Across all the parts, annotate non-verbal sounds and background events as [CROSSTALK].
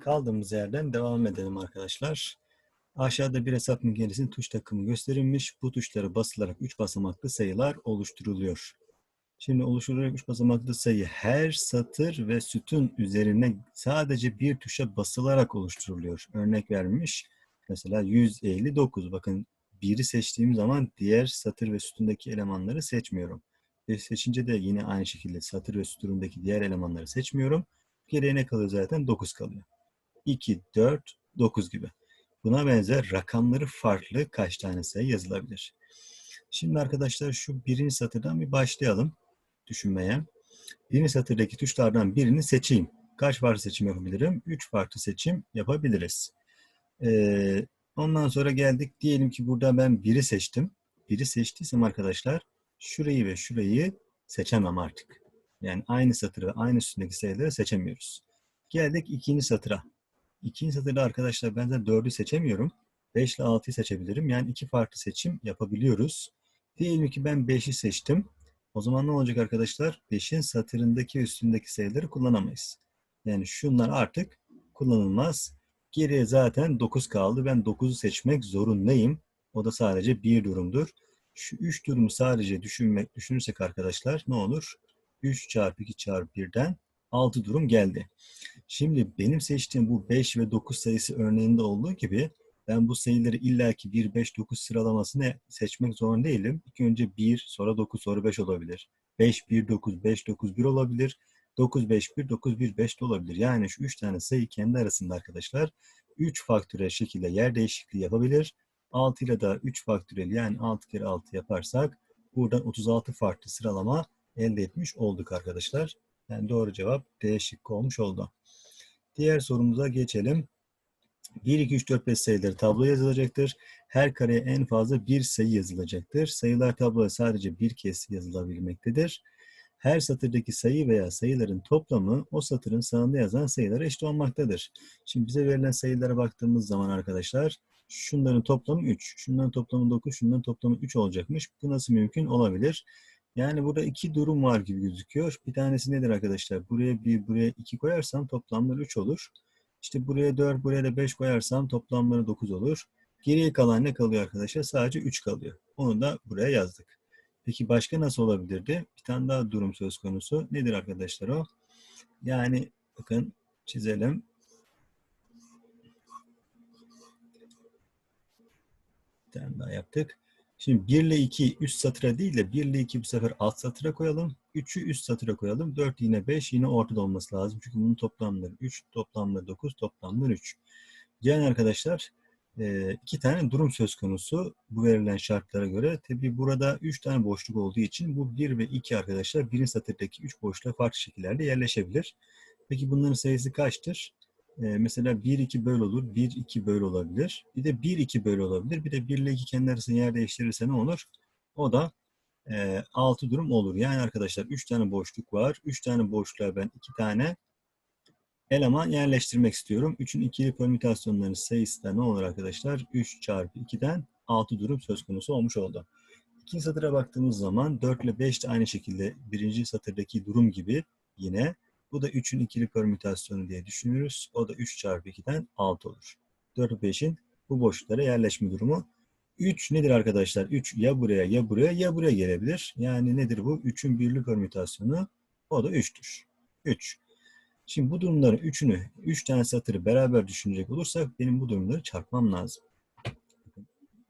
Kaldığımız yerden devam edelim arkadaşlar. Aşağıda bir hesap makinesinin tuş takımı gösterilmiş. Bu tuşlara basılarak 3 basamaklı sayılar oluşturuluyor. Şimdi oluşturularak 3 basamaklı sayı her satır ve sütun üzerine sadece bir tuşa basılarak oluşturuluyor. Örnek vermiş. Mesela 159. Bakın biri seçtiğim zaman diğer satır ve sütundaki elemanları seçmiyorum. Ve seçince de yine aynı şekilde satır ve sütundaki diğer elemanları seçmiyorum. Geriye ne kalıyor zaten? 9 kalıyor. 2, 4, 9 gibi. Buna benzer rakamları farklı kaç tane sayı yazılabilir? Şimdi arkadaşlar şu birinci satırdan bir başlayalım düşünmeye. Birinci satırdaki tuşlardan birini seçeyim. Kaç farklı seçim yapabilirim? 3 farklı seçim yapabiliriz. Ee, ondan sonra geldik. Diyelim ki burada ben biri seçtim. Biri seçtiysem arkadaşlar şurayı ve şurayı seçemem artık. Yani aynı satır ve aynı üstündeki sayıları seçemiyoruz. Geldik ikinci satıra. İkinci satırda arkadaşlar ben de 4'ü seçemiyorum. 5 ile 6'yı seçebilirim. Yani iki farklı seçim yapabiliyoruz. Diyelim ki ben 5'i seçtim. O zaman ne olacak arkadaşlar? 5'in satırındaki üstündeki sayıları kullanamayız. Yani şunlar artık kullanılmaz. Geriye zaten 9 kaldı. Ben 9'u seçmek zorundayım. O da sadece bir durumdur. Şu 3 durumu sadece düşünmek, düşünürsek arkadaşlar ne olur? 3 çarpı 2 çarpı 1'den 6 durum geldi. Şimdi benim seçtiğim bu 5 ve 9 sayısı örneğinde olduğu gibi ben bu sayıları illaki 1, 5, 9 sıralamasını seçmek zorunda değilim. İlk önce 1, sonra 9, sonra 5 olabilir. 5, 1, 9, 5, 9, 1 olabilir. 9, 5, 1, 9, 1, 5 de olabilir. Yani şu 3 tane sayı kendi arasında arkadaşlar 3 faktörel şekilde yer değişikliği yapabilir. 6 ile de 3 faktörel yani 6 kere 6 yaparsak buradan 36 farklı sıralama elde etmiş olduk arkadaşlar. Yani doğru cevap D şıkkı olmuş oldu. Diğer sorumuza geçelim. 1, 2, 3, 4, 5 sayıları tabloya yazılacaktır. Her kareye en fazla bir sayı yazılacaktır. Sayılar tabloya sadece bir kez yazılabilmektedir. Her satırdaki sayı veya sayıların toplamı o satırın sağında yazan sayılara eşit olmaktadır. Şimdi bize verilen sayılara baktığımız zaman arkadaşlar şunların toplamı 3, şunların toplamı 9, şunların toplamı 3 olacakmış. Bu nasıl mümkün olabilir? Yani burada iki durum var gibi gözüküyor. Bir tanesi nedir arkadaşlar? Buraya bir, buraya iki koyarsam toplamları 3 olur. İşte buraya 4, buraya da 5 koyarsam toplamları 9 olur. Geriye kalan ne kalıyor arkadaşlar? Sadece 3 kalıyor. Onu da buraya yazdık. Peki başka nasıl olabilirdi? Bir tane daha durum söz konusu. Nedir arkadaşlar o? Yani bakın çizelim. Bir tane daha yaptık. Şimdi 1 ile 2 üst satıra değil de 1 ile 2 bu sefer alt satıra koyalım. 3'ü üst satıra koyalım. 4 yine 5 yine ortada olması lazım. Çünkü bunun toplamları 3, toplamları 9, toplamları 3. Yani arkadaşlar iki tane durum söz konusu bu verilen şartlara göre. Tabi burada 3 tane boşluk olduğu için bu 1 ve 2 arkadaşlar birinci satırdaki 3 boşluğa farklı şekillerde yerleşebilir. Peki bunların sayısı kaçtır? Ee, mesela 1, 2 böyle olur, 1, 2 böyle olabilir. Bir de 1, 2 böyle olabilir. Bir de 1 ile 2 kendi arasında yer değiştirirse ne olur? O da e, 6 durum olur. Yani arkadaşlar 3 tane boşluk var. 3 tane boşluğa ben 2 tane eleman yerleştirmek istiyorum. 3'ün ikili permütasyonlarının sayısı da ne olur arkadaşlar? 3 çarpı 2'den 6 durum söz konusu olmuş oldu. İkinci satıra baktığımız zaman 4 ile 5 de aynı şekilde birinci satırdaki durum gibi yine bu da 3'ün ikili permütasyonu diye düşünürüz. O da 3 çarpı 2'den 6 olur. 4 ve 5'in bu boşluklara yerleşme durumu. 3 nedir arkadaşlar? 3 ya buraya ya buraya ya buraya gelebilir. Yani nedir bu? 3'ün birli permütasyonu o da 3'tür. 3. Şimdi bu durumların üçünü, 3 tane satırı beraber düşünecek olursak benim bu durumları çarpmam lazım.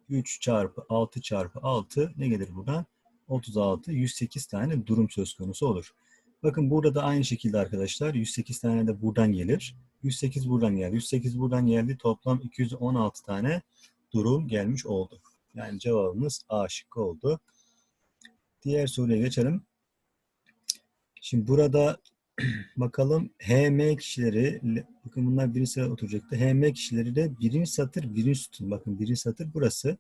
3 çarpı 6 çarpı 6 ne gelir buradan? 36, 108 tane durum söz konusu olur. Bakın burada da aynı şekilde arkadaşlar 108 tane de buradan gelir. 108 buradan geldi. 108 buradan geldi. Toplam 216 tane durum gelmiş oldu. Yani cevabımız A şıkkı oldu. Diğer soruya geçelim. Şimdi burada [CLEARS THROAT] bakalım HM kişileri bakın bunlar birinci sıraya oturacaktı. HM kişileri de birinci satır birinci sütun. Bakın birinci satır burası.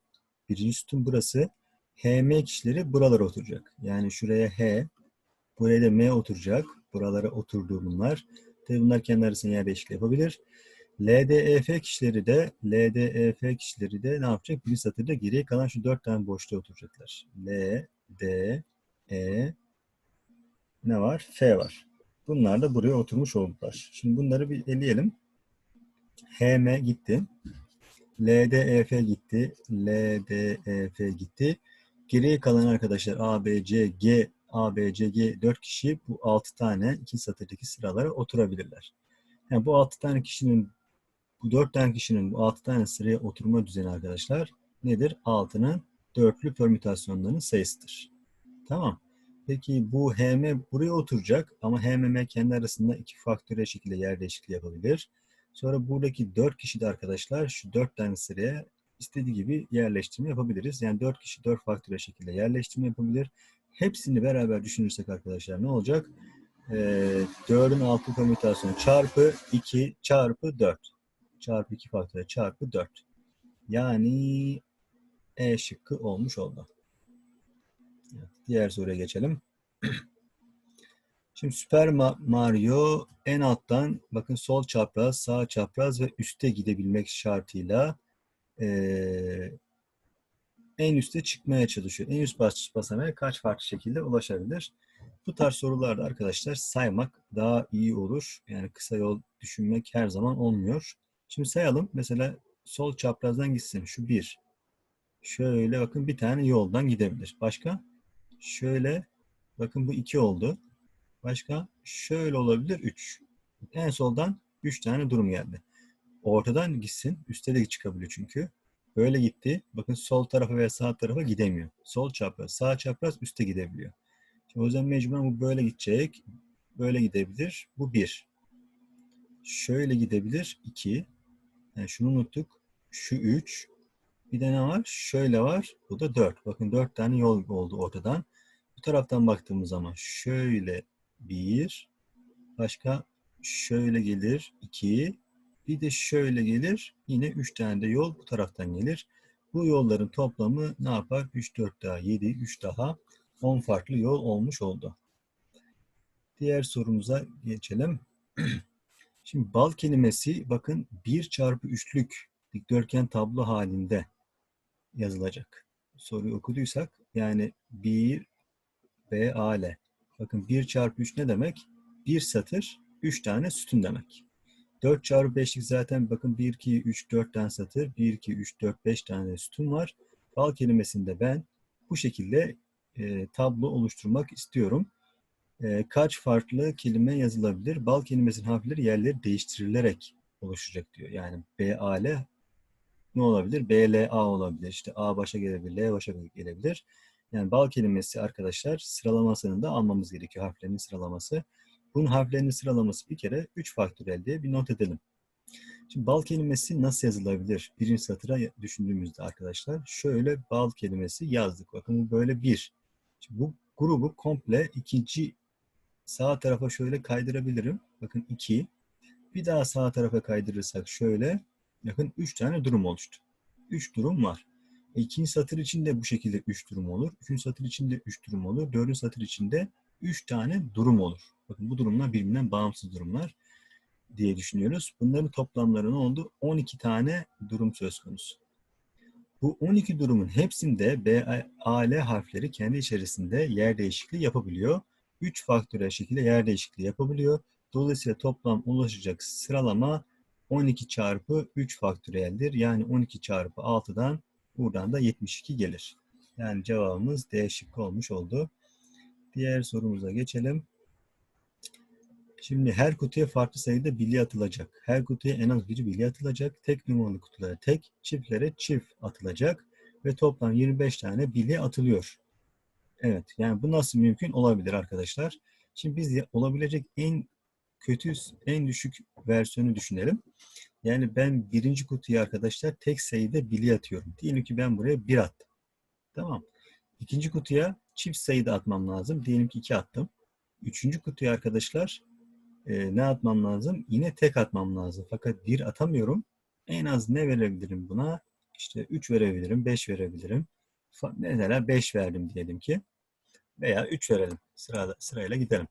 Birinci sütun burası. HM kişileri buralara oturacak. Yani şuraya H, Buraya da M oturacak. Buralara oturduğu bunlar. Tabii bunlar kendi arasında yer değişikliği yapabilir. LDEF kişileri de LDEF kişileri de ne yapacak? Bir satırda geriye kalan şu dört tane boşluğa oturacaklar. L, D, E, ne var? F var. Bunlar da buraya oturmuş oldular. Şimdi bunları bir eleyelim. HM gitti. LDEF gitti. LDEF gitti. Geriye kalan arkadaşlar A, B, C, G, A, B, C, G 4 kişi bu 6 tane iki satırdaki sıralara oturabilirler. Yani bu 6 tane kişinin bu 4 tane kişinin bu 6 tane sıraya oturma düzeni arkadaşlar nedir? 6'nın dörtlü permütasyonlarının sayısıdır. Tamam. Peki bu HM buraya oturacak ama HMM kendi arasında iki faktörel şekilde yer değişikliği yapabilir. Sonra buradaki 4 kişi de arkadaşlar şu 4 tane sıraya istediği gibi yerleştirme yapabiliriz. Yani 4 kişi 4 faktörel şekilde yerleştirme yapabilir. Hepsini beraber düşünürsek arkadaşlar ne olacak? Ee, 4'ün 6 permütasyonu çarpı 2 çarpı 4. Çarpı 2 faktörel çarpı 4. Yani E şıkkı olmuş oldu. Diğer soruya geçelim. [CLEARS THROAT] Şimdi Super Mario en alttan bakın sol çapraz, sağ çapraz ve üste gidebilmek şartıyla ee, en üste çıkmaya çalışıyor. En üst bas basamağa kaç farklı şekilde ulaşabilir? Bu tarz sorularda arkadaşlar saymak daha iyi olur. Yani kısa yol düşünmek her zaman olmuyor. Şimdi sayalım. Mesela sol çaprazdan gitsin. Şu bir. Şöyle bakın bir tane yoldan gidebilir. Başka? Şöyle bakın bu iki oldu. Başka? Şöyle olabilir üç. En soldan üç tane durum geldi. Ortadan gitsin. Üste de çıkabiliyor çünkü. Böyle gitti. Bakın sol tarafa veya sağ tarafa gidemiyor. Sol çapraz, sağ çapraz üste gidebiliyor. Şimdi o yüzden mecburen bu böyle gidecek. Böyle gidebilir. Bu bir. Şöyle gidebilir. iki. Yani şunu unuttuk. Şu üç. Bir de ne var? Şöyle var. Bu da dört. Bakın dört tane yol oldu ortadan. Bu taraftan baktığımız zaman şöyle bir. Başka şöyle gelir. iki. Bir de şöyle gelir. Yine 3 tane de yol bu taraftan gelir. Bu yolların toplamı ne yapar? 3, 4 daha 7, 3 daha 10 farklı yol olmuş oldu. Diğer sorumuza geçelim. [CLEARS THROAT] Şimdi bal kelimesi bakın 1 çarpı 3'lük dikdörtgen tablo halinde yazılacak. Soruyu okuduysak yani 1 B A. Bakın 1 çarpı 3 ne demek? 1 satır 3 tane sütun demek. 4 çarpı 5'lik zaten bakın 1, 2, 3, 4 tane satır. 1, 2, 3, 4, 5 tane sütun var. Bal kelimesinde ben bu şekilde e, tablo oluşturmak istiyorum. E, kaç farklı kelime yazılabilir? Bal kelimesinin harfleri yerleri değiştirilerek oluşacak diyor. Yani B, A, L ne olabilir? B, L, A olabilir. İşte A başa gelebilir, L başa gelebilir. Yani bal kelimesi arkadaşlar sıralamasını da almamız gerekiyor. Harflerinin sıralaması. Bunun harflerinin sıralaması bir kere 3 faktörel diye bir not edelim. Şimdi bal kelimesi nasıl yazılabilir? Birinci satıra düşündüğümüzde arkadaşlar şöyle bal kelimesi yazdık. Bakın bu böyle bir. Şimdi bu grubu komple ikinci sağ tarafa şöyle kaydırabilirim. Bakın 2. Bir daha sağ tarafa kaydırırsak şöyle bakın 3 tane durum oluştu. 3 durum var. E, ikinci satır için de bu şekilde 3 durum olur. Üçüncü satır için de 3 durum olur. Dördüncü satır için de 3 tane durum olur. Bakın bu durumlar birbirinden bağımsız durumlar diye düşünüyoruz. Bunların toplamları ne oldu? 12 tane durum söz konusu. Bu 12 durumun hepsinde B, A, L harfleri kendi içerisinde yer değişikliği yapabiliyor. 3 faktörel şekilde yer değişikliği yapabiliyor. Dolayısıyla toplam ulaşacak sıralama 12 çarpı 3 faktöreldir. Yani 12 çarpı 6'dan buradan da 72 gelir. Yani cevabımız D şıkkı olmuş oldu. Diğer sorumuza geçelim. Şimdi her kutuya farklı sayıda bilye atılacak. Her kutuya en az bir bilye atılacak. Tek numaralı kutulara tek, çiftlere çift atılacak. Ve toplam 25 tane bilye atılıyor. Evet, yani bu nasıl mümkün olabilir arkadaşlar? Şimdi biz olabilecek en kötü, en düşük versiyonu düşünelim. Yani ben birinci kutuya arkadaşlar tek sayıda bilye atıyorum. Diyelim ki ben buraya bir attım. Tamam. İkinci kutuya çift sayıda atmam lazım. Diyelim ki iki attım. Üçüncü kutuya arkadaşlar e, ne atmam lazım? Yine tek atmam lazım. Fakat bir atamıyorum. En az ne verebilirim buna? İşte 3 verebilirim, 5 verebilirim. Mesela 5 verdim diyelim ki. Veya 3 verelim. Sırada, sırayla gidelim.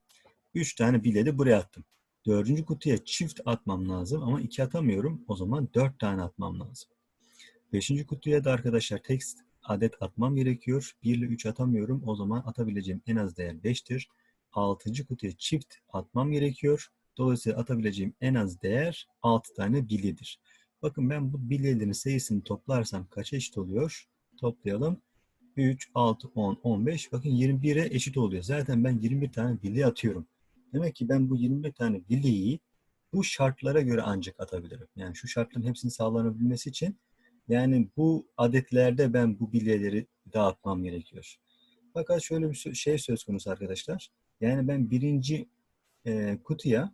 3 tane bileti buraya attım. Dördüncü kutuya çift atmam lazım ama 2 atamıyorum. O zaman 4 tane atmam lazım. Beşinci kutuya da arkadaşlar tek adet atmam gerekiyor. 1 ile 3 atamıyorum. O zaman atabileceğim en az değer 5'tir. 6. kutuya çift atmam gerekiyor. Dolayısıyla atabileceğim en az değer 6 tane bilyedir. Bakın ben bu bilyelerin sayısını toplarsam kaça eşit oluyor? Toplayalım. 3, 6, 10, 15. Bakın 21'e eşit oluyor. Zaten ben 21 tane bilye atıyorum. Demek ki ben bu 21 tane bilyeyi bu şartlara göre ancak atabilirim. Yani şu şartların hepsinin sağlanabilmesi için yani bu adetlerde ben bu bilyeleri dağıtmam gerekiyor. Fakat şöyle bir şey söz konusu arkadaşlar. Yani ben birinci e, kutuya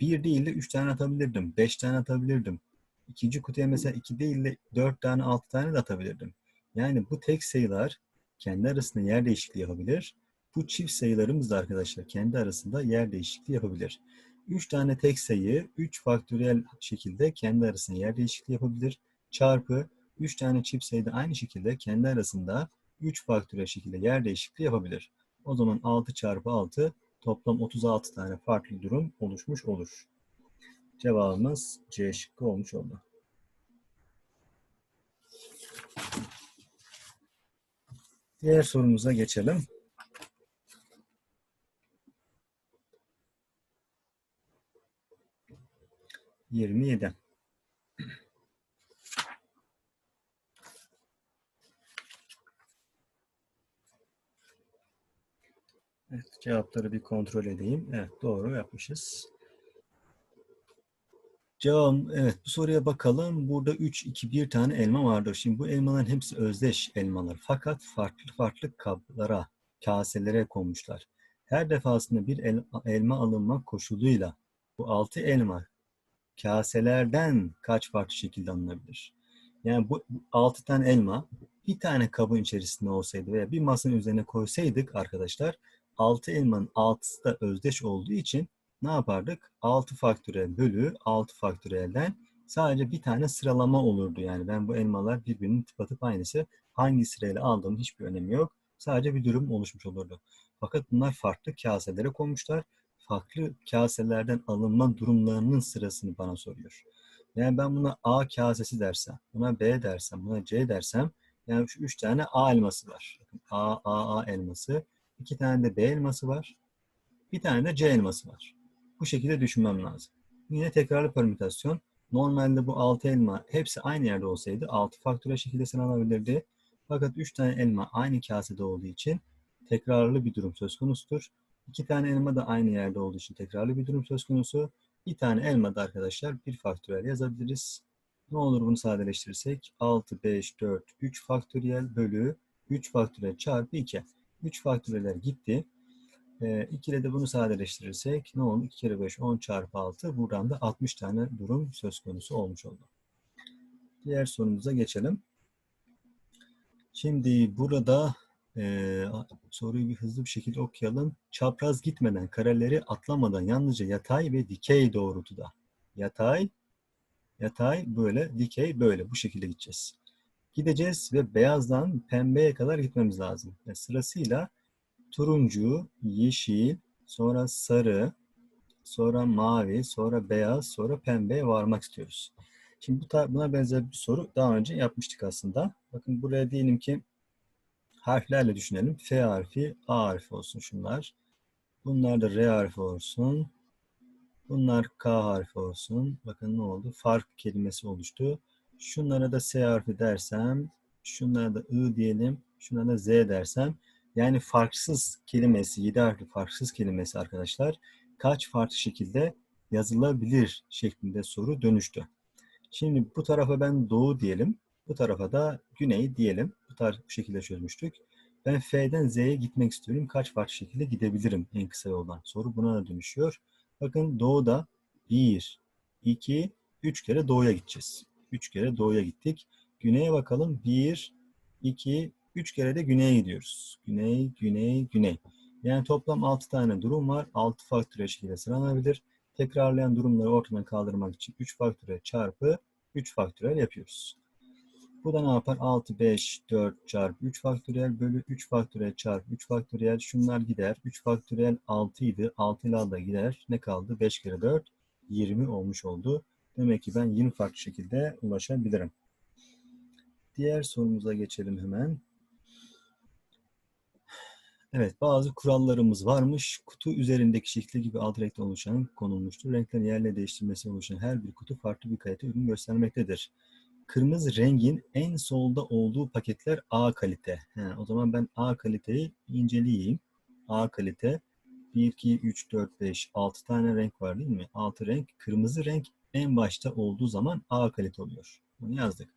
bir değil de üç tane atabilirdim. Beş tane atabilirdim. İkinci kutuya mesela iki değil de dört tane, altı tane de atabilirdim. Yani bu tek sayılar kendi arasında yer değişikliği yapabilir. Bu çift sayılarımız da arkadaşlar kendi arasında yer değişikliği yapabilir. 3 tane tek sayı 3 faktöriyel şekilde kendi arasında yer değişikliği yapabilir. Çarpı 3 tane çift sayı da aynı şekilde kendi arasında 3 faktöriyel şekilde yer değişikliği yapabilir. O zaman 6 çarpı 6 toplam 36 tane farklı durum oluşmuş olur. Cevabımız C şıkkı olmuş oldu. Diğer sorumuza geçelim. Yirmi yedi. Evet, cevapları bir kontrol edeyim. Evet, doğru yapmışız. Cevap, evet bu soruya bakalım. Burada 3, 2, 1 tane elma vardır. Şimdi bu elmaların hepsi özdeş elmalar. Fakat farklı farklı kaplara, kaselere konmuşlar. Her defasında bir el, elma alınmak koşuluyla bu 6 elma kaselerden kaç farklı şekilde alınabilir? Yani bu 6 tane elma bir tane kabın içerisinde olsaydı veya bir masanın üzerine koysaydık arkadaşlar 6 elmanın 6'sı da özdeş olduğu için ne yapardık? 6 faktöriyel bölü 6 faktöriyelden sadece bir tane sıralama olurdu. Yani ben bu elmalar birbirinin tıpatıp aynısı. Hangi sırayla aldığım hiçbir önemi yok. Sadece bir durum oluşmuş olurdu. Fakat bunlar farklı kaselere konmuşlar. Farklı kaselerden alınma durumlarının sırasını bana soruyor. Yani ben buna A kasesi dersem, buna B dersem, buna C dersem yani şu üç tane A elması var. A, A, A elması. İki tane de B elması var. Bir tane de C elması var. Bu şekilde düşünmem lazım. Yine tekrarlı permütasyon. Normalde bu 6 elma hepsi aynı yerde olsaydı 6 faktörel şekilde sıralanabilirdi. Fakat 3 tane elma aynı kasede olduğu için tekrarlı bir durum söz konusudur. 2 tane elma da aynı yerde olduğu için tekrarlı bir durum söz konusu. Bir tane elma da arkadaşlar bir faktörel yazabiliriz. Ne olur bunu sadeleştirirsek 6, 5, 4, 3 faktöriyel bölü 3 faktöriyel çarpı 2. 3 faktöreller gitti. E, 2 ile de bunu sadeleştirirsek ne oldu? 2 kere 5 10 çarpı 6. Buradan da 60 tane durum söz konusu olmuş oldu. Diğer sorumuza geçelim. Şimdi burada e, soruyu bir hızlı bir şekilde okuyalım. Çapraz gitmeden, kareleri atlamadan yalnızca yatay ve dikey doğrultuda. Yatay, yatay böyle, dikey böyle. Bu şekilde gideceğiz. Gideceğiz ve beyazdan pembeye kadar gitmemiz lazım. Ve sırasıyla turuncu, yeşil, sonra sarı, sonra mavi, sonra beyaz, sonra pembeye varmak istiyoruz. Şimdi bu buna benzer bir soru daha önce yapmıştık aslında. Bakın buraya diyelim ki harflerle düşünelim. F harfi, A harfi olsun şunlar. Bunlar da R harfi olsun. Bunlar K harfi olsun. Bakın ne oldu? Fark kelimesi oluştu. Şunlara da S harfi dersem, şunlara da I diyelim, şunlara da Z dersem yani farksız kelimesi, 7 harfli farksız kelimesi arkadaşlar kaç farklı şekilde yazılabilir şeklinde soru dönüştü. Şimdi bu tarafa ben doğu diyelim. Bu tarafa da güney diyelim. Bu tarz bu şekilde çözmüştük. Ben F'den Z'ye gitmek istiyorum. Kaç farklı şekilde gidebilirim en kısa yoldan? Soru buna da dönüşüyor. Bakın doğuda 1, 2, 3 kere doğuya gideceğiz. 3 kere doğuya gittik. Güneye bakalım. 1, 2, 3 kere de güneye gidiyoruz. Güney, güney, güney. Yani toplam 6 tane durum var. 6 faktöre şekilde sıralanabilir. Tekrarlayan durumları ortadan kaldırmak için 3 faktöre çarpı 3 faktörel yapıyoruz. Bu da ne yapar? 6, 5, 4 çarpı 3 faktöriyel bölü 3 faktöriyel çarpı 3 faktöriyel. Şunlar gider. 3 faktöriyel 6 idi. 6 ile da gider. Ne kaldı? 5 kere 4, 20 olmuş oldu. Demek ki ben 20 farklı şekilde ulaşabilirim. Diğer sorumuza geçelim hemen. Evet, bazı kurallarımız varmış. Kutu üzerindeki şekli gibi alt renkte oluşan konulmuştur. Renklerin yerle değiştirmesi oluşan her bir kutu farklı bir kalite ürün göstermektedir. Kırmızı rengin en solda olduğu paketler A kalite. He, o zaman ben A kaliteyi inceleyeyim. A kalite 1, 2, 3, 4, 5, 6 tane renk var değil mi? 6 renk. Kırmızı renk en başta olduğu zaman A kalite oluyor. Bunu yazdık.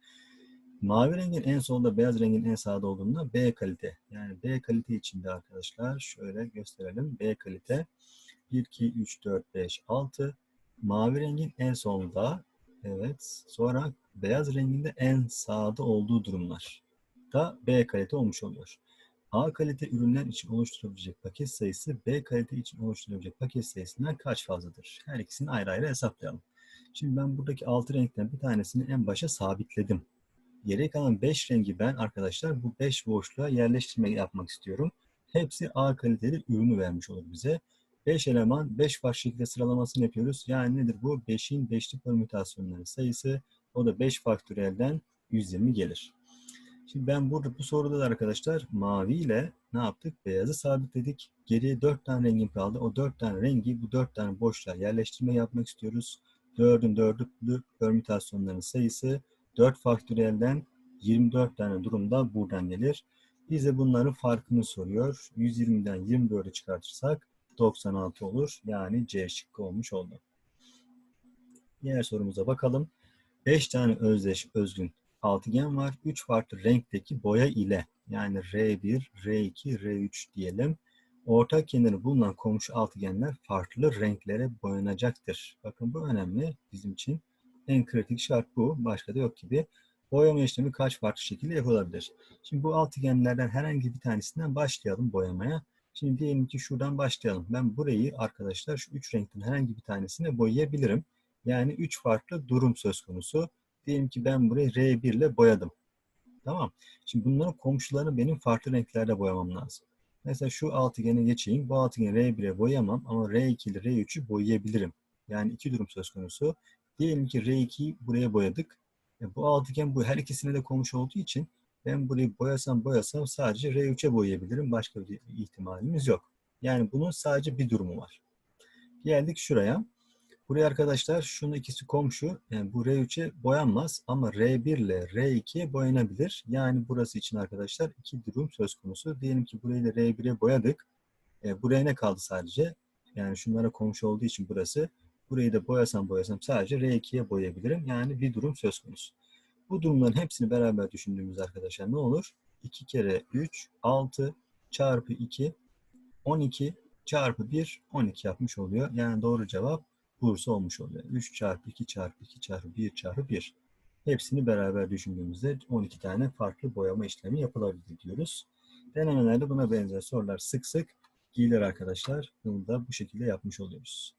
Mavi rengin en solda, beyaz rengin en sağda olduğunda B kalite. Yani B kalite içinde arkadaşlar şöyle gösterelim. B kalite 1, 2, 3, 4, 5, 6. Mavi rengin en solda. Evet. Sonra beyaz rengin de en sağda olduğu durumlar da B kalite olmuş oluyor. A kalite ürünler için oluşturabilecek paket sayısı B kalite için oluşturabilecek paket sayısından kaç fazladır? Her ikisini ayrı ayrı hesaplayalım. Şimdi ben buradaki 6 renkten bir tanesini en başa sabitledim. Geri kalan 5 rengi ben arkadaşlar bu 5 boşluğa yerleştirme yapmak istiyorum. Hepsi A kaliteli ürünü vermiş olur bize. 5 eleman 5 farklı şekilde sıralamasını yapıyoruz. Yani nedir bu? 5'in 5'li permütasyonları sayısı. O da 5 faktöriyelden 120 gelir. Şimdi ben burada bu soruda da arkadaşlar mavi ile ne yaptık? Beyazı sabitledik. Geriye 4 tane rengim kaldı. O 4 tane rengi bu 4 tane boşluğa yerleştirme yapmak istiyoruz. 4'ün 4'lü permütasyonların sayısı 4 faktöriyelden 24 tane durumda buradan gelir. Bize bunların farkını soruyor. 120'den 24'ü çıkartırsak 96 olur. Yani C şıkkı olmuş oldu. Diğer sorumuza bakalım. 5 tane özdeş özgün altıgen var. 3 farklı renkteki boya ile yani R1, R2, R3 diyelim. Ortak kenarı bulunan komşu altıgenler farklı renklere boyanacaktır. Bakın bu önemli bizim için. En kritik şart bu. Başka da yok gibi. Boyama işlemi kaç farklı şekilde yapılabilir? Şimdi bu altıgenlerden herhangi bir tanesinden başlayalım boyamaya. Şimdi diyelim ki şuradan başlayalım. Ben burayı arkadaşlar şu üç renkten herhangi bir tanesine boyayabilirim. Yani üç farklı durum söz konusu. Diyelim ki ben burayı R1 ile boyadım. Tamam. Şimdi bunların komşularını benim farklı renklerde boyamam lazım. Mesela şu altıgene geçeyim. Bu altıgeni R1'e boyamam ama R2 ile R3'ü boyayabilirim. Yani iki durum söz konusu. Diyelim ki R2'yi buraya boyadık. E bu altıgen bu her ikisine de komşu olduğu için ben burayı boyasam boyasam sadece R3'e boyayabilirim. Başka bir ihtimalimiz yok. Yani bunun sadece bir durumu var. Geldik şuraya. Buraya arkadaşlar şunun ikisi komşu. Yani bu R3'e boyanmaz ama R1 ile R2'ye boyanabilir. Yani burası için arkadaşlar iki durum söz konusu. Diyelim ki burayı da R1'e boyadık. E, buraya ne kaldı sadece? Yani şunlara komşu olduğu için burası. Burayı da boyasam boyasam sadece R2'ye boyayabilirim. Yani bir durum söz konusu. Bu durumların hepsini beraber düşündüğümüz arkadaşlar ne olur? 2 kere 3, 6 çarpı 2, 12 çarpı 1, 12 yapmış oluyor. Yani doğru cevap Bursa olmuş oluyor. 3 çarpı 2 çarpı 2 çarpı 1 çarpı 1. Hepsini beraber düşündüğümüzde 12 tane farklı boyama işlemi yapılabilir diyoruz. Denemelerde buna benzer sorular sık sık gelir arkadaşlar. Bunu da bu şekilde yapmış oluyoruz.